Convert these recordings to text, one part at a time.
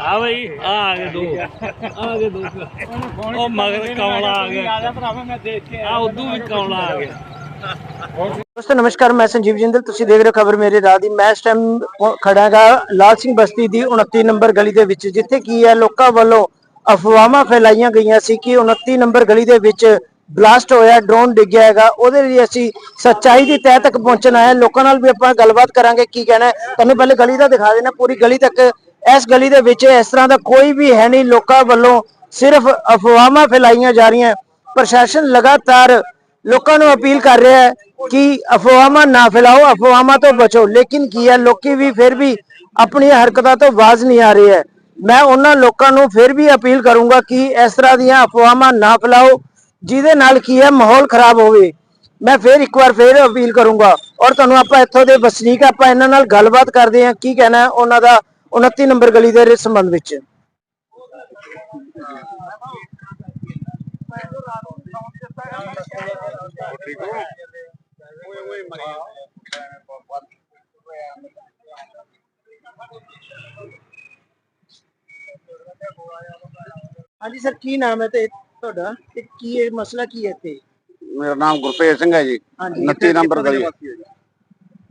ਆ ਬਈ ਆ ਆ ਗਏ ਦੋ। ਆ ਗਏ ਦੋ। ਉਹ ਮਗਰ ਕਮਲਾ ਆ ਗਿਆ। ਭਰਾਵਾ ਮੈਂ ਦੇਖ ਕੇ ਆ ਉਦੋਂ ਵੀ ਕਮਲਾ ਆ ਗਿਆ। ਦੋਸਤੋ ਨਮਸਕਾਰ ਮੈਂ ਸੰਜੀਵ ਜਿੰਦਲ। ਤੁਸੀਂ ਦੇਖ ਰਹੇ ਹੋ ਖਬਰ ਮੇਰੇ ਰਾਹ ਦੀ। ਮੈਂ ਇਸ ਟਾਈਮ ਖੜਾਗਾ ਲਾਲ ਸਿੰਘ ਬਸਤੀ ਦੀ 29 ਨੰਬਰ ਗਲੀ ਦੇ ਵਿੱਚ ਜਿੱਥੇ ਕੀ ਹੈ ਲੋਕਾਂ ਵੱਲੋਂ ਅਫਵਾਹਾਂ ਫੈਲਾਈਆਂ ਗਈਆਂ ਸੀ ਕਿ 29 ਨੰਬਰ ਗਲੀ ਦੇ ਵਿੱਚ ਬਲਾਸਟ ਹੋਇਆ ਡਰੋਨ ਡਿੱਗਿਆ ਹੈਗਾ। ਉਹਦੇ ਲਈ ਅਸੀਂ ਸੱਚਾਈ ਦੀ ਤਹਿ ਤੱਕ ਪਹੁੰਚਣ ਆਏ ਹਾਂ। ਲੋਕਾਂ ਨਾਲ ਵੀ ਆਪਾਂ ਗੱਲਬਾਤ ਕਰਾਂਗੇ ਕੀ ਕਹਿਣਾ ਤੁਹਾਨੂੰ ਪਹਿਲੇ ਗਲੀ ਦਾ ਦਿਖਾ ਦੇਣਾ। ਪੂਰੀ ਗਲੀ ਤੱਕ ਇਸ ਗਲੀ ਦੇ ਵਿੱਚ ਇਸ ਤਰ੍ਹਾਂ ਦਾ ਕੋਈ ਵੀ ਹੈ ਨਹੀਂ। ਲੋਕਾਂ ਵੱਲੋਂ ਸਿਰਫ ਅਫਵਾਹਾਂ ਫੈਲਾਈਆਂ ਜਾ ਰਹੀਆਂ। ਪ੍ਰਸ਼ਾਸਨ ਲਗਾਤਾਰ ਲੋਕਾਂ ਨੂੰ ਅਪੀਲ ਕਰ ਰਿਹਾ ਹੈ ਕਿ ਅਫਵਾਹਾਂ ਨਾ ਫੈਲਾਓ, ਅਫਵਾਹਾਂ ਤੋਂ ਬਚੋ। ਲੇਕਿਨ ਕੀ ਹੈ, ਲੋਕੀ ਵੀ ਫਿਰ ਵੀ ਆਪਣੀਆਂ ਹਰਕਤਾਂ ਤੋਂ ਬਾਜ਼ ਨਹੀਂ ਆ ਰਹੇ ਹੈ। ਮੈਂ ਉਹਨਾਂ ਲੋਕਾਂ ਨੂੰ ਫਿਰ ਵੀ ਅਪੀਲ ਕਰੂੰਗਾ ਕਿ ਇਸ ਤਰ੍ਹਾਂ ਦੀਆਂ ਅਫਵਾਹਾਂ ਨਾ ਫੈਲਾਓ, ਜਿਹਦੇ ਨਾਲ ਕੀ ਹੈ, ਮਾਹੌਲ ਖਰਾਬ ਹੋਵੇ। ਮੈਂ ਫਿਰ ਇੱਕ ਵਾਰ ਫਿਰ ਅਪੀਲ ਕਰੂੰਗਾ। ਔਰ ਤੁਹਾਨੂੰ ਆਪਾਂ ਇੱਥੋਂ ਦੇ ਵਸਨੀਕ ਆਪਾਂ ਇਹਨਾਂ ਨਾਲ ਗੱਲਬਾਤ ਕਰਦੇ ਹਾਂ। ਕੀ ਕਹਿਣਾ ਉਹਨਾਂ ਦਾ 29 ਨੰਬਰ ਗਲੀ ਦੇ ਸੰਬੰਧ ਵਿੱਚ। ਹਾਂਜੀ ਸਰ ਕੀ ਨਾਮ ਹੈ ਤੇ ਤੁਹਾਡਾ? ਤੇ ਕੀ ਇਹ ਮਸਲਾ ਕੀ ਹੈ ਇੱਥੇ? ਮੇਰਾ ਨਾਮ ਗੁਰਪ੍ਰੀਤ ਸਿੰਘ ਹੈ ਜੀ। ਹਾਂਜੀ 29 ਨੰਬਰ ਗਲੀ।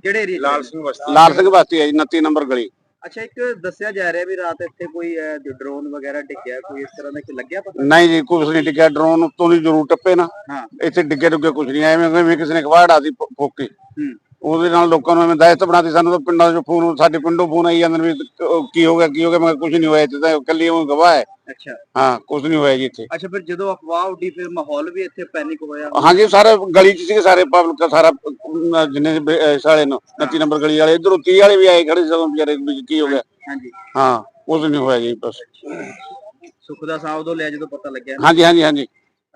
ਜਿਹੜੇ ਏਰੀਆ ਲਾਲ ਸਿੰਘ ਬਸਤੀ ਲਾਲ ਸਿੰਘ ਬਸਤੀ ਹੈ ਜੀ 29 ਨੰਬਰ ਗਲੀ। ਅੱਛਾ ਇੱਕ ਦੱਸਿਆ ਜਾ ਰਿਹਾ ਵੀ ਰਾਤ ਇੱਥੇ ਕੋਈ ਡਰੋਨ ਵਗੈਰਾ ਡਿੱਗਿਆ ਕੋਈ ਇਸ ਤਰ੍ਹਾਂ ਦਾ ਕਿ ਲੱਗਿਆ ਪਤਾ? ਨਹੀਂ ਜੀ ਕੁਝ ਨਹੀਂ ਡਿੱਗਿਆ। ਡਰੋਨ ਉੱਤੋਂ ਦੀ ਜ਼ਰੂਰ ਟੱਪੇ ਨਾ। ਇੱਥੇ ਡਿੱਗੇ ਡੁੱਗੇ ਕੁਝ ਨਹੀਂ ਐਵੇਂ ਕਿਸੇ ਨੇ ਕਵਾੜ ਆਦੀ ਫੋਕੀ। ਹੂੰ। ਉਹਦੇ ਨਾਲ ਲੋਕਾਂ ਨੂੰ ਐਵੇਂ ਦਾਇਤ ਬਣਾਤੀ ਸਾਨੂੰ ਤਾਂ ਪਿੰਡਾਂ ਚੋਂ ਫੋਨ ਸਾਡੇ ਪਿੰਡੋਂ ਫੋਨ ਆਈ ਜਾਂਦੇ ਨੇ ਵੀ ਕ- ਕੀ ਹੋ ਗਿਆ ਕੀ ਹੋ ਗਿਆ ਮੈਂ ਕੁਝ ਨਹੀਂ ਹੋਇਆ ਇੱਥੇ ਤਾਂ ਇਕੱਲੀ ਉਹ ਗਵਾਹ ਹੈ। ਅੱਛਾ। ਹਾਂ ਕੁਝ ਨਹੀਂ ਹੋਇਆ ਜੀ ਇੱਥੇ। ਅੱਛਾ ਫਿਰ ਜਦੋਂ ਅਫਵਾਹ ਉੱਡੀ ਫਿਰ ਮਾਹੌਲ ਵੀ ਇੱਥੇ ਪੈਨਿਕ ਹੋਇਆ? ਹਾਂਜੀ ਸਾਰੇ ਗਲੀ ਚ ਸੀਗੇ ਸਾਰੇ ਪਬਲਿਕ ਸਾਰਾ ਜਿੰਨੇ ਵੀ, ਨੂੰ 29 ਨੰਬਰ ਗਲੀ ਵਾਲੇ ਇਧਰੋਂ 30 ਵਾਲੇ ਵੀ ਆਏ ਖੜੇ ਸੀ ਸਗੋਂ ਵਿਚਾਰੇ ਵੀ ਕੀ ਹੋ ਗਿਆ। ਹਾਂਜੀ ਹਾਂ ਕੁਝ ਨਹੀਂ ਹੋਇਆ ਜੀ ਬਸ। ਸੁੱਖ ਦਾ ਸਾਹ ਉਦੋਂ ਲਿਆ ਜਦੋਂ ਪਤਾ ਲੱਗਿਆ। ਹਾਂਜੀ ਹਾਂਜੀ ਹਾਂਜੀ।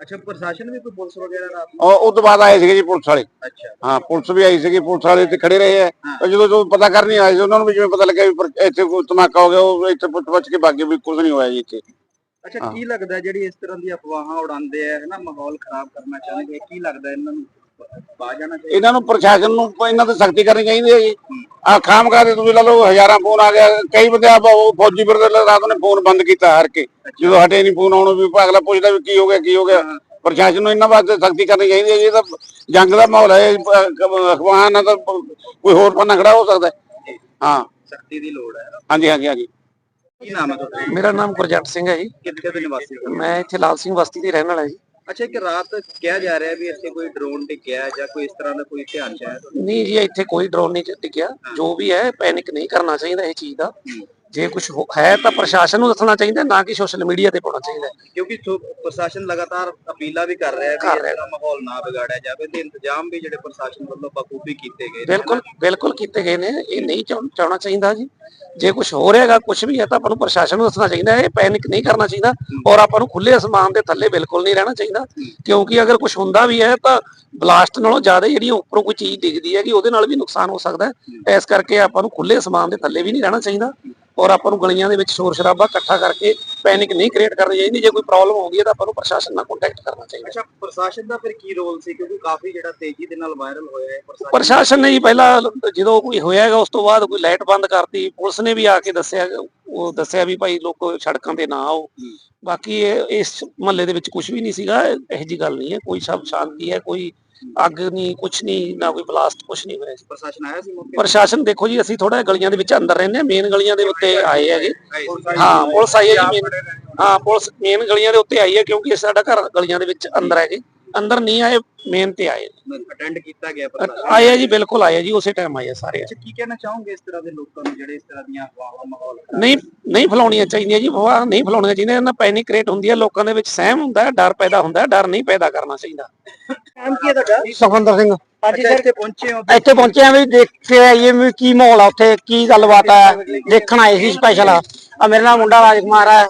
ਅੱਛਾ ਪ੍ਰਸ਼ਾਸਨ ਵੀ ਕੋਈ ਪੁਲਿਸ ਵਗੈਰਾ ਨੂੰ? ਉਹ ਤੋਂ ਬਾਅਦ ਆਏ ਸੀਗੇ ਜੀ ਪੁਲਿਸ ਵਾਲੇ। ਅੱਛਾ। ਹਾਂ ਪੁਲਿਸ ਵੀ ਆਈ ਸੀਗੀ ਪੁਲਿਸ ਵਾਲੇ ਇੱਥੇ ਖੜੇ ਰਹੇ ਆ। ਤੇ ਜਦੋਂ ਤੋਂ ਪਤਾ ਕਰਨੀ ਆਏ ਸੀ ਉਹਨਾਂ ਨੂੰ ਵੀ ਜਿਵੇਂ ਪਤਾ ਲੱਗਿਆ ਵੀ ਪਰ- ਇੱਥੇ ਕੋਈ ਧਮਾਕਾ ਹੋ ਗਿਆ ਉਹ ਇੱਥੇ ਪੁੱਛ ਪੁੱਛ ਕੇ ਬਾਗੇ ਵੀ ਕੁਝ ਨਹੀਂ ਹੋਇਆ ਜੀ ਇੱਥੇ। ਅੱਛਾ ਕੀ ਲੱਗਦਾ ਜਿਹੜੀ ਇਸ ਤਰ੍ਹਾਂ ਦੀ ਅਫਵਾਹਾਂ ਉਡਾਉਂਦੇ ਆ ਹਨਾ ਮਾਹੌਲ ਖਰਾਬ ਕਰਨਾ ਚਾਹੁੰਦੇ ਆ ਕੀ ਲੱਗਦਾ ਇਹਨਾਂ ਨੂੰ? ਬਾਜ ਜਾਣਾ ਚਾਹੀਦਾ? ਇਹਨਾਂ ਨੂੰ ਪ੍ਰਸ਼ਾਸਨ ਨੂੰ ਇਹਨਾਂ ਤੇ ਸਖਤੀ ਕਰਨੀ ਚਾਹੀਦੀ ਹੈ ਜੀ। ਆ ਖਾਮਗਾ ਦੇ ਤੁਸੀਂ ਲਾ ਲਓ ਹਜ਼ਾਰਾਂ ਫੋਨ ਆ ਗਿਆ। ਕਈ ਬੰਦੇ ਆ ਉਹ ਫੌਜੀ ਬਰਦਰ ਰਾਤ ਨੇ ਫੋਨ ਬੰਦ ਕੀਤਾ ਹਾਰ ਕੇ। ਜਦੋਂ ਹਟੇ ਨਹੀਂ ਫੋਨ ਆਉਣੋਂ ਵੀ ਅਗਲਾ ਪੁੱਛਦਾ ਵੀ ਕੀ ਹੋ ਗਿਆ ਕੀ ਹੋ ਗਿਆ। ਪ੍ਰਸ਼ਾਸਨ ਨੂੰ ਇਹਨਾਂ ਵਾਸਤੇ ਸਖਤੀ ਕਰਨੀ ਚਾਹੀਦੀ ਹੈ ਜੀ ਇਹ ਤਾਂ ਜੰਗ ਦਾ ਮਾਹੌਲ ਹੈ ਅਖਵਾਹਾਂ ਨਾਲ ਤਾਂ ਕੋਈ ਹੋਰ ਪੰਨਾ ਖੜਾ ਹੋ ਸਕਦਾ ਹੈ। ਹਾਂ। ਸਖਤੀ ਦੀ ਲੋੜ ਹੈ। ਹਾਂਜੀ ਹਾਂਜੀ ਹਾਂਜੀ। ਕੀ ਨਾਮ ਹੈ ਤੁਹਾਡਾ? ਮੇਰਾ ਨਾਮ ਗੁਰਜੰਟ ਸਿੰਘ ਹੈ ਜੀ। ਕਿੱਥੇ ਦੇ ਨਿਵਾਸੀ ਹੋ? ਮੈਂ ਇੱਥੇ ਲਾਲ ਸਿੰਘ ਬਸਤੀ ਦੇ ਰਹਿਣ ਵਾਲਾ ਜੀ। ਅੱਛਾ ਇੱਕ ਰਾਤ ਕਿਹਾ ਜਾ ਰਿਹਾ ਵੀ ਇੱਥੇ ਕੋਈ ਡਰੋਨ ਡਿੱਗਿਆ ਜਾਂ ਕੋਈ ਇਸ ਤਰ੍ਹਾਂ ਦਾ ਕੋਈ ਧਿਆਨ ਚ? ਨਹੀਂ ਜੀ ਇੱਥੇ ਕੋਈ ਡਰੋਨ ਨਹੀਂ ਟਿਕਿਆ ਜੋ ਵੀ ਹੈ ਪੈਨਿਕ ਨਹੀਂ ਕਰਨਾ ਚਾਹੀਦਾ ਇਹ ਚੀਜ਼ ਦਾ ਜੇ ਕੁਝ ਹੈ ਤਾਂ ਪ੍ਰਸ਼ਾਸਨ ਨੂੰ ਦੱਸਣਾ ਚਾਹੀਦਾ ਨਾ ਕਿ ਸੋਸ਼ਲ ਮੀਡੀਆ ਤੇ ਪਾਉਣਾ ਚਾਹੀਦਾ। ਕਿਉਂਕਿ ਪ੍ਰਸ਼ਾਸਨ ਲਗਾਤਾਰ ਅਪੀਲਾਂ ਵੀ ਕਰ ਰਿਹਾ ਹੈ ਵੀ ਇਸ ਮਾਹੌਲ ਨਾ ਵਿਗਾੜਿਆ ਜਾਵੇ ਤੇ ਇੰਤਜ਼ਾਮ ਵੀ ਜਿਹੜੇ ਪ੍ਰਸ਼ਾਸਨ ਵੱਲੋਂ ਬਖੂਬੀ ਕੀਤੇ ਗਏ। ਬਿਲਕੁਲ ਬਿਲਕੁਲ ਕੀਤੇ ਗਏ ਨੇ ਇਹ ਨਹੀਂ ਚਾਹੁ- ਚਾਹੁਣਾ ਚਾਹੀਦਾ ਜੀ ਜੇ ਕੁਝ ਹੋ ਰਿਹਾਗਾ ਕੁਝ ਵੀ ਹੈ ਤਾਂ ਆਪਾਂ ਨੂੰ ਪ੍ਰਸ਼ਾਸਨ ਨੂੰ ਦੱਸਣਾ ਚਾਹੀਦਾ, ਇਹ ਪੈਨਿਕ ਨਹੀਂ ਕਰਨਾ ਚਾਹੀਦਾ ਔਰ ਆਪਾਂ ਨੂੰ ਖੁੱਲੇ ਅਸਮਾਨ ਦੇ ਥੱਲੇ ਬਿਲਕੁਲ ਨਹੀਂ ਰਹਿਣਾ ਚਾਹੀਦਾ, ਕਿਉਂਕਿ ਅਗਰ ਕੁਝ ਹੁੰਦਾ ਵੀ ਹੈ ਤਾਂ ਬਲਾਸਟ ਨਾਲੋਂ ਜ਼ਿਆਦਾ ਜਿਹੜੀ ਉੱਪਰੋਂ ਕੋਈ ਚੀਜ਼ ਡਿੱਗਦੀ ਹੈ ਕਿ ਉਹਦੇ ਨਾਲ ਵੀ ਨੁਕਸਾਨ ਹੋ ਸਕਦਾ ਹੈ। ਇਸ ਕਰਕੇ ਆਪਾਂ ਨੂੰ ਖੁੱਲੇ ਅਸਮਾਨ ਦੇ ਥੱਲੇ ਵੀ ਨਹੀਂ ਰਹਿਣਾ ਚਾਹੀਦਾ। ਔਰ ਆਪਾਂ ਨੂੰ ਗਲੀਆਂ ਦੇ ਵਿੱਚ ਸ਼ੋਰ ਸ਼ਰਾਬਾ ਇਕੱਠਾ ਕਰਕੇ ਪੈਨਿਕ ਨਹੀਂ ਕ੍ਰੀਏਟ ਕਰਨੀ ਚਾਹੀਦੀ ਜੇ ਕੋਈ ਪ੍ਰੋਬਲਮ ਆਉਂਦੀ ਹੈ ਤਾਂ ਆਪਾਂ ਨੂੰ ਪ੍ਰਸ਼ਾਸਨ ਨਾਲ ਕੰਟੈਕਟ ਕਰਨਾ ਚਾਹੀਦਾ। ਅੱਛਾ ਪ੍ਰਸ਼ਾਸਨ ਦਾ ਫਿਰ ਕੀ ਰੋਲ ਸੀ? ਕਿਉਂਕਿ ਕਾਫੀ ਜਿਹੜਾ ਤੇਜ਼ੀ ਦੇ ਨਾਲ ਵਾਇਰਲ ਹੋਇਆ ਹੈ ਪ੍ਰਸ਼ਾਸਨ ਨੇ ਜੀ ਪਹਿਲਾਂ ਜਦੋਂ ਕੋਈ ਹੋਇਆ ਹੈਗਾ ਉਸ ਤੋਂ ਬਾਅਦ ਕੋਈ ਲਾਈਟ ਬੰਦ ਕਰਤੀ ਪੁਲਿਸ ਨੇ ਵੀ ਆ ਕੇ ਦੱਸਿਆ ਉਹ ਦੱਸਿਆ ਵੀ ਭਾਈ ਲੋਕੋ ਸੜਕਾਂ ਤੇ ਨਾ ਆਓ। ਬਾਕੀ ਇਸ ਮਹੱਲੇ ਦੇ ਵਿੱਚ ਕੁਝ ਵੀ ਨਹੀਂ ਸੀਗਾ ਇਹੋ ਜੀ ਗੱਲ ਨਹੀਂ ਹੈ ਕੋਈ ਸਭ ਸ਼ਾਂਤੀ ਹੈ ਕੋਈ ਅੱਗ ਨਹੀਂ ਕੁਝ ਨਹੀਂ ਨਾ ਕੋਈ ਬਲਾਸਟ ਕੁਝ ਨਹੀਂ ਹੋਇਆ ਜੀ। ਪ੍ਰਸ਼ਾਸਨ ਆਇਆ ਸੀ ਮੌਕੇ? ਪ੍ਰਸ਼ਾਸਨ ਦੇਖੋ ਜੀ ਅਸੀਂ ਥੋੜਾ ਗਲੀਆਂ ਦੇ ਵਿੱਚ ਅੰਦਰ ਰਹਿੰਦੇ ਆ ਮੇਨ ਗਲੀਆਂ ਦੇ ਉੱਤੇ ਆਏ ਹੈਗੇ ਪੁਲਿਸ ਆਈ ਹਾਂ ਪੁਲਿਸ ਆਈ ਹੈ ਜੀ ਹਾਂ ਪੁਲਿਸ ਮੇਨ ਗਲੀਆਂ ਦੇ ਉੱਤੇ ਆਈ ਹੈ ਕਿਉਂਕਿ ਸਾਡਾ ਘਰ ਗਲੀਆਂ ਦੇ ਵਿੱਚ ਅੰਦਰ ਹੈਗੇ ਅੰਦਰ ਨਹੀਂ ਆਏ ਮੇਨ ਤੇ ਆਏ ਅਟੈਂਡ ਕੀਤਾ ਗਿਆ ਪ੍ਰਸ਼ਾਸਨ ਆਏ ਆ ਜੀ ਬਿਲਕੁਲ ਆਏ ਆ ਜੀ ਉਸੇ ਟਾਈਮ ਆਏ ਆ ਸਾਰੇ ਅੱਛਾ ਕੀ ਕਹਿਣਾ ਚਾਹੋਗੇ ਇਸ ਤਰ੍ਹਾਂ ਦੇ ਲੋਕਾਂ ਨੂੰ ਜਿਹੜੇ ਇਸ ਤਰ੍ਹਾਂ ਦੀਆਂ ਅਫਵਾਹਾਂ ਮਾਹੌਲ ਨਹੀਂ ਨਹੀਂ ਫਲਾਉਣੀਆਂ ਚਾਹੀਦੀਆਂ ਜੀ ਵਾਹ ਨਹੀਂ ਫਲਾਉਣੀਆਂ ਚਾਹੀਦੀਆਂ ਇਹਨਾਂ ਪੈਨਿਕ ਕ੍ਰੀਏਟ ਹੁੰਦੀ ਹੈ ਲੋਕਾਂ ਦੇ ਵਿੱਚ ਸਹਿਮ ਹੁੰਦਾ ਹੈ ਡਰ ਪੈਦਾ ਹੁੰਦਾ ਹੈ ਡਰ ਨਹੀਂ ਪੈਦਾ ਕਰਨਾ ਚਾਹੀਦਾ। ਨਾਮ ਕੀ ਹੈ ਤੁਹਾਡਾ? ਸੁਖਵਿੰਦਰ ਸਿੰਘ ਹਾਂਜੀ ਸਰ ਇੱਥੇ ਪਹੁੰਚੇ ਹੋ ਇੱਥੇ ਪਹੁੰਚੇ ਆ ਵੀ ਦੇਖ ਕੇ ਆਈਏ ਵੀ ਕੀ ਮਾਹੌਲ ਆ ਉੱਥੇ ਕੀ ਗੱਲਬਾਤ ਆ ਦੇਖਣ ਆਏ ਸੀ। ਸਪੈਸ਼ਲ ਆ ਮੇਰੇ ਨਾਲ ਮੁੰਡਾ ਰਾਜਕੁਮਾਰ ਆ।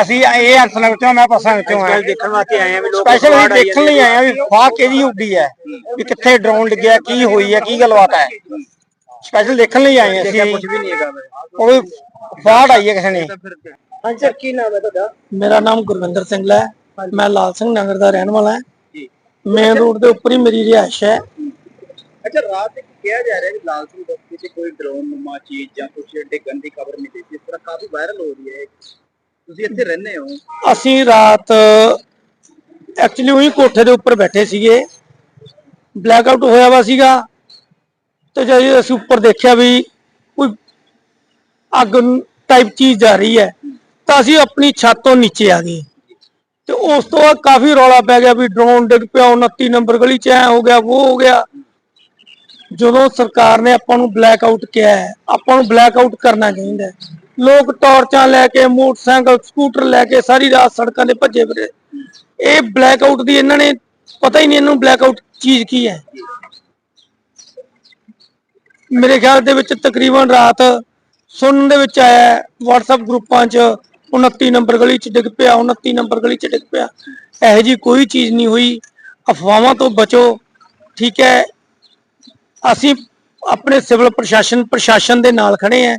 ਅਸੀਂ ਇਹ ਅਰਸਨਗਰ ਤੋਂ ਮੈਂ ਪਸਾਂ ਵਿੱਚੋਂ ਆ ਦੇਖਣ ਵਾਸਤੇ ਆਏ ਆ ਵੀ ਲੋਕ ਸਪੈਸ਼ਲ ਅਸੀਂ ਦੇਖਣ ਲਈ ਆਏ ਆ ਵੀ ਫਾਹ ਕਿਹਦੀ ਉੱਡੀ ਹੈ ਵੀ ਕਿੱਥੇ ਡਰੋਨ ਡਿੱਗਿਆ ਕੀ ਹੋਈ ਹੈ ਕੀ ਗੱਲਬਾਤ ਹੈ। ਸਪੈਸ਼ਲ ਦੇਖਣ ਲਈ ਆਏ ਆ ਅਸੀਂ। ਕੁਝ ਵੀ ਨਹੀਂ ਹੈਗਾ ਉਹ ਵੀ ਫਾੜ ਆਈ ਹੈ ਕਿਸੇ ਨੇ। ਹਾਂਜੀ ਸਰ ਕੀ ਨਾਮ ਹੈ ਤੁਹਾਡਾ? ਮੇਰਾ ਨਾਮ ਗੁਰਵਿੰਦਰ ਸਿੰਘ ਹੈ। ਮੈਂ ਲਾਲ ਸਿੰਘ ਨਗਰ ਦਾ ਰਹਿਣ ਵਾਲਾ ਹਾਂ। ਜੀ। ਮੇਨ ਰੋਡ ਦੇ ਉੱਪਰ ਹੀ ਮੇਰੀ ਰਿਹਾਇਸ਼ ਹੈ। ਅੱਛਾ ਰਾਤ ਕਿਹਾ ਜਾ ਰਿਹਾ ਕਿ ਲਾਲ ਸਿੰਘ ਬਸਤੀ 'ਚ ਕੋਈ ਡਰੋਨ ਨੁਮਾ ਚੀਜ਼ ਜਾਂ ਕੁਝ ਡਿੱਗਣ ਦੀ ਖਬਰ ਮਿਲੀ ਸੀ ਇਸ ਤਰ੍ਹਾਂ ਕਾਫੀ ਵਾਇਰਲ ਹੋ ਰਹੀ ਹੈ ਤੁਸੀਂ ਇੱਥੇ ਰਹਿੰਦੇ ਹੋ? ਅਸੀਂ ਰਾਤ ਐਕਚੁਅਲੀ ਉਹੀ ਕੋਠੇ ਦੇ ਉੱਪਰ ਬੈਠੇ ਸੀਗੇ। ਬਲੈਕ ਆਊਟ ਹੋਇਆ ਵਾ ਸੀਗਾ ਤੇ ਜਦੋਂ ਅਸੀਂ ਉੱਪਰ ਦੇਖਿਆ ਵੀ ਕੋਈ ਅੱਗ ਟਾਈਪ ਚੀਜ਼ ਜਾ ਰਹੀ ਹੈ, ਤਾਂ ਅਸੀਂ ਆਪਣੀ ਛੱਤ ਤੋਂ ਨੀਚੇ ਆ ਗਏ। ਤੇ ਉਸ ਤੋਂ ਬਾਅਦ ਕਾਫੀ ਰੌਲਾ ਪੈ ਗਿਆ ਵੀ ਡਰੋਨ ਡਿੱਗ ਪਿਆ 29 ਨੰਬਰ ਗਲੀ 'ਚ ਐ ਹੋ ਗਿਆ ਉਹ ਹੋ ਗਿਆ। ਜਦੋਂ ਸਰਕਾਰ ਨੇ ਆਪਾਂ ਨੂੰ ਬਲੈਕ ਆਊਟ ਕਿਹਾ ਹੈ, ਆਪਾਂ ਨੂੰ ਬਲੈਕ ਆਊਟ ਕਰਨਾ ਚਾਹੀਦਾ ਹੈ। ਲੋਕ ਟਾਰਚਾਂ ਲੈ ਕੇ, ਮੋਟਰਸਾਈਕਲ, ਸਕੂਟਰ ਲੈ ਕੇ, ਸਾਰੀ ਰਾਤ ਸੜਕਾਂ ਤੇ ਭੱਜੇ ਫਿਰੇ। ਇਹ ਬਲੈਕ ਆਊਟ ਦੀ ਇਹਨਾਂ ਨੇ, ਪਤਾ ਹੀ ਨਹੀਂ ਇਹਨੂੰ ਬਲੈਕ ਆਊਟ ਚੀਜ਼ ਕੀ ਹੈ। ਮੇਰੇ ਖਿਆਲ ਦੇ ਵਿੱਚ ਤਕਰੀਬਨ ਰਾਤ ਸੁਣਨ ਦੇ ਵਿੱਚ ਆਇਆ WhatsApp ਗਰੁੱਪਾਂ 'ਚ 29 ਨੰਬਰ ਗਲੀ 'ਚ ਡਿੱਗ ਪਿਆ 29 ਨੰਬਰ ਗਲੀ 'ਚ ਡਿੱਗ ਪਿਆ। ਇਹੋ ਜੀ ਕੋਈ ਚੀਜ਼ ਨਹੀਂ ਹੋਈ। ਅਫਵਾਹਾਂ ਤੋਂ ਬਚੋ, ਠੀਕ ਹੈ। ਅਸੀਂ ਆਪਣੇ ਸਿਵਲ ਪ੍ਰਸ਼ਾਸਨ ਪ੍ਰਸ਼ਾਸਨ ਦੇ ਨਾਲ ਖੜੇ ਆ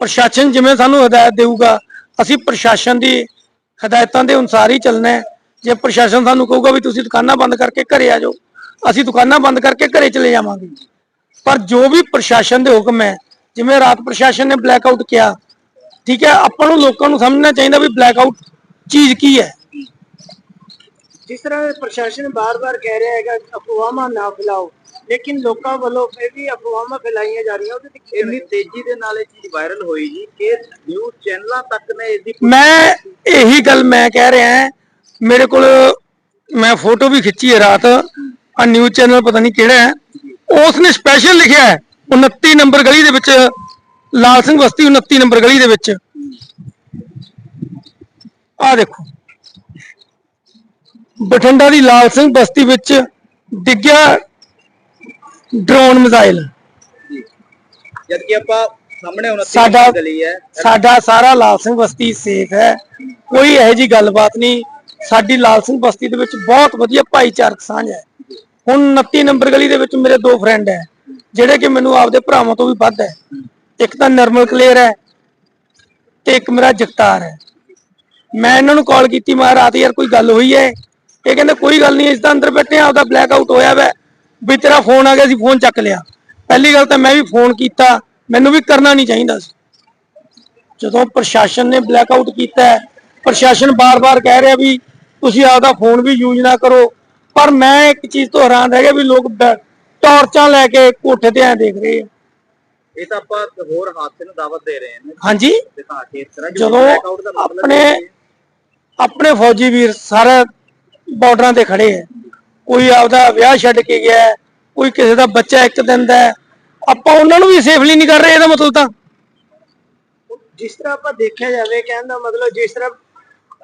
ਪ੍ਰਸ਼ਾਸਨ ਜਿਵੇਂ ਸਾਨੂੰ ਹਦਾਇਤ ਦੇਊਗਾ, ਅਸੀਂ ਪ੍ਰਸ਼ਾਸਨ ਦੀ ਹਦਾਇਤਾਂ ਦੇ ਅਨੁਸਾਰ ਹੀ ਚੱਲਣਾ ਹੈ। ਜੇ ਪ੍ਰਸ਼ਾਸਨ ਸਾਨੂੰ ਕਹੂਗਾ ਵੀ ਤੁਸੀਂ ਦੁਕਾਨਾਂ ਬੰਦ ਕਰਕੇ ਘਰੇ ਆ ਜਾਓ, ਅਸੀਂ ਦੁਕਾਨਾਂ ਬੰਦ ਕਰਕੇ ਘਰੇ ਚਲੇ ਜਾਵਾਂਗੇ। ਪਰ ਜੋ ਵੀ ਪ੍ਰਸ਼ਾਸਨ ਦੇ ਹੁਕਮ ਹੈ, ਜਿਵੇਂ ਰਾਤ ਪ੍ਰਸ਼ਾਸਨ ਨੇ ਬਲੈਕ ਆਊਟ ਕਿਹਾ, ਠੀਕ ਹੈ, ਆਪਾਂ ਨੂੰ ਲੋਕਾਂ ਨੂੰ ਸਮਝਣਾ ਚਾਹੀਦਾ ਵੀ ਬਲੈਕ ਆਊਟ ਚੀਜ਼ ਕੀ ਹੈ। ਜਿਸ ਤਰ੍ਹਾਂ ਪ੍ਰਸ਼ਾਸਨ ਬਾਰ-ਬਾਰ ਕਹਿ ਰਿਹਾ ਹੈਗਾ ਅਫਵਾਹਾਂ ਨਾ ਫੈਲਾਓ। ਲੇਕਿਨ ਲੋਕਾਂ ਵੱਲੋਂ ਫਿਰ ਵੀ ਅਫਵਾਹਾਂ ਫੈਲਾਈਆਂ ਜਾ ਰਹੀਆਂ ਉਹਦੇ ਤੇ ਇੰਨੀ ਤੇਜ਼ੀ ਦੇ ਨਾਲ ਇਹ ਚੀਜ਼ ਵਾਇਰਲ ਹੋਈ ਜੀ ਕਿ ਨਿਊਜ਼ ਚੈਨਲਾਂ ਤੱਕ ਨੇ ਇਸ ਦੀ ਮੈਂ ਇਹੀ ਗੱਲ ਮੈਂ ਕਹਿ ਰਿਹਾ ਹਾਂ। ਮੇਰੇ ਕੋਲ ਮੈਂ ਫੋਟੋ ਵੀ ਖਿੱਚੀ ਹੈ ਰਾਤ। ਆ ਨਿਊਜ਼ ਚੈਨਲ ਪਤਾ ਨਹੀਂ ਕਿਹੜਾ ਹੈ। ਉਸ ਨੇ ਸਪੈਸ਼ਲ ਲਿਖਿਆ ਹੈ 29 ਨੰਬਰ ਗਲੀ ਦੇ ਵਿੱਚ। ਲਾਲ ਸਿੰਘ ਬਸਤੀ 29 ਨੰਬਰ ਗਲੀ ਦੇ ਵਿੱਚ। ਆ ਦੇਖੋ। ਬਠਿੰਡਾ ਦੀ ਲਾਲ ਸਿੰਘ ਬਸਤੀ ਵਿੱਚ ਡਿੱਗਿਆ ਡਰੋਨ ਮਿਜ਼ਾਈਲ। ਜਦ ਕਿ ਆਪਾਂ ਸਾਹਮਣੇ 29 ਸਾਡਾ ਨੰਬਰ ਗਲੀ ਹੈ। ਸਾਡਾ ਸਾਰਾ ਲਾਲ ਸਿੰਘ ਬਸਤੀ ਸੇਫ ਹੈ। ਕੋਈ ਇਹੋ ਜੀ ਗੱਲਬਾਤ ਨਹੀਂ। ਸਾਡੀ ਲਾਲ ਸਿੰਘ ਬਸਤੀ ਦੇ ਵਿੱਚ ਬਹੁਤ ਵਧੀਆ ਭਾਈਚਾਰਕ ਸਾਂਝ ਹੈ। ਹੁਣ 29 ਨੰਬਰ ਗਲੀ ਦੇ ਵਿੱਚ ਮੇਰੇ ਦੋ ਫਰੈਂਡ ਹੈ ਜਿਹੜੇ ਕਿ ਮੈਨੂੰ ਆਪਦੇ ਭਰਾਵਾਂ ਤੋਂ ਵੀ ਵੱਧ ਹੈ। ਇੱਕ ਤਾਂ ਨਰਮਲ ਕਲੇਰ ਹੈ ਤੇ ਇੱਕ ਮੇਰਾ ਜਗਤਾਰ ਹੈ। ਮੈਂ ਇਹਨਾਂ ਨੂੰ ਕਾਲ ਕੀਤੀ ਮੈਂ ਰਾਤ ਯਾਰ ਕੋਈ ਗੱਲ ਹੋਈ ਹੈ? ਇਹ ਕਹਿੰਦੇ ਕੋਈ ਗੱਲ ਨਹੀਂ ਇਸ ਤਾਂ ਅੰਦਰ ਬੈਠੇ ਆ ਆਪਦਾ ਬਲੈਕ ਆਊਟ ਹੋਇਆ ਵੈ। ਵੀ ਤੇਰਾ ਫੋਨ ਆ ਗਿਆ ਸੀ ਫੋਨ ਚੱਕ ਲਿਆ। ਪਹਿਲੀ ਗੱਲ ਤਾਂ ਮੈਂ ਵੀ ਫੋਨ ਕੀਤਾ ਮੈਨੂੰ ਵੀ ਕਰਨਾ ਨਹੀਂ ਚਾਹੀਦਾ ਸੀ। ਜਦੋਂ ਪ੍ਰਸ਼ਾਸਨ ਨੇ ਬਲੈਕ ਆਊਟ ਕੀਤਾ ਪ੍ਰਸ਼ਾਸਨ ਬਾਰ-ਬਾਰ ਕਹਿ ਰਿਹਾ ਵੀ ਤੁਸੀਂ ਆਪਦਾ ਫੋਨ ਵੀ ਯੂਜ਼ ਨਾ ਕਰੋ। ਪਰ ਮੈਂ ਇੱਕ ਚੀਜ਼ ਤੋਂ ਹੈਰਾਨ ਰਹਿ ਗਿਆ ਵੀ ਲੋਕ ਟਾਰਚਾਂ ਲੈ ਕੇ ਕੋਠੇ ਤੇ ਐ ਦੇਖ ਰਹੇ ਆ। ਇਹ ਤਾਂ ਆਪਾਂ ਹੋਰ ਹਾਦਸੇ ਨੂੰ ਦਾਵਤ ਦੇ ਰਹੇ ਹਾਂ। ਹਾਂਜੀ। ਜਦੋਂ ਆਪਣੇ ਆਪਣੇ ਫੌਜੀ ਵੀਰ ਸਾਰੇ ਬਾਰਡਰਾਂ ਤੇ ਖੜੇ ਹੈ। ਕੋਈ ਆਪਦਾ ਵਿਆਹ ਛੱਡ ਕੇ ਗਿਆ ਹੈ, ਕੋਈ ਕਿਸੇ ਦਾ ਬੱਚਾ ਇੱਕ ਦਿਨ ਦਾ ਹੈ। ਆਪਾਂ ਉਹਨਾਂ ਨੂੰ ਵੀ ਸੇਫਲੀ ਨਹੀਂ ਕਰ ਰਹੇ ਇਹਦਾ ਮਤਲਬ ਤਾਂ। ਜਿਸ ਤਰ੍ਹਾਂ ਆਪਾਂ ਦੇਖਿਆ ਜਾਵੇ ਕਹਿਣ ਦਾ ਮਤਲਬ ਜਿਸ ਤਰ੍ਹਾਂ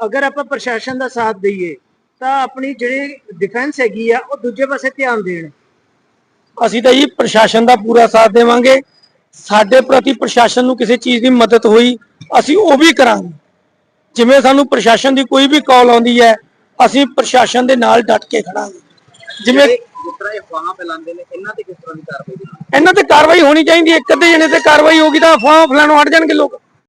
ਅਗਰ ਆਪਾਂ ਪ੍ਰਸ਼ਾਸਨ ਦਾ ਸਾਥ ਦਈਏ ਤਾਂ ਆਪਣੀ ਜਿਹੜੀ ਡਿਫੈਂਸ ਹੈਗੀ ਆ ਉਹ ਦੂਜੇ ਪਾਸੇ ਧਿਆਨ ਦੇਣ। ਅਸੀਂ ਤਾਂ ਜੀ ਪ੍ਰਸ਼ਾਸਨ ਦਾ ਪੂਰਾ ਸਾਥ ਦੇਵਾਂਗੇ। ਸਾਡੇ ਪ੍ਰਤੀ ਪ੍ਰਸ਼ਾਸਨ ਨੂੰ ਕਿਸੇ ਚੀਜ਼ ਦੀ ਮਦਦ ਹੋਈ ਅਸੀਂ ਉਹ ਵੀ ਕਰਾਂਗੇ। ਜਿਵੇਂ ਸਾਨੂੰ ਪ੍ਰਸ਼ਾਸਨ ਦੀ ਕੋਈ ਵੀ ਕਾਲ ਆਉਂਦੀ ਹੈ ਅਸੀਂ ਪ੍ਰਸ਼ਾਸਨ ਦੇ ਨਾਲ ਡਟ ਕੇ ਖੜਾਂਗੇ। ਜਿਵੇਂ ਜਿਹੜੇ ਜਿਸ ਤਰ੍ਹਾਂ ਇਹ ਅਫਵਾਹਾਂ ਫੈਲਾਉਂਦੇ ਨੇ ਇਹਨਾਂ ਤੇ ਕਿਸ ਤਰ੍ਹਾਂ ਦੀ ਕਾਰਵਾਈ ਹੋਣੀ ਇਹਨਾਂ ਤੇ ਕਾਰਵਾਈ ਹੋਣੀ ਚਾਹੀਦੀ ਹੈ। ਇੱਕ ਅੱਧੇ ਜਣੇ ਤੇ ਕਾਰਵਾਈ ਹੋਗੀ ਤਾਂ ਅਫਵਾਹ ਫਲਾਣੋਂ ਹਟ ਜਾਣਗੇ ਲੋਕ।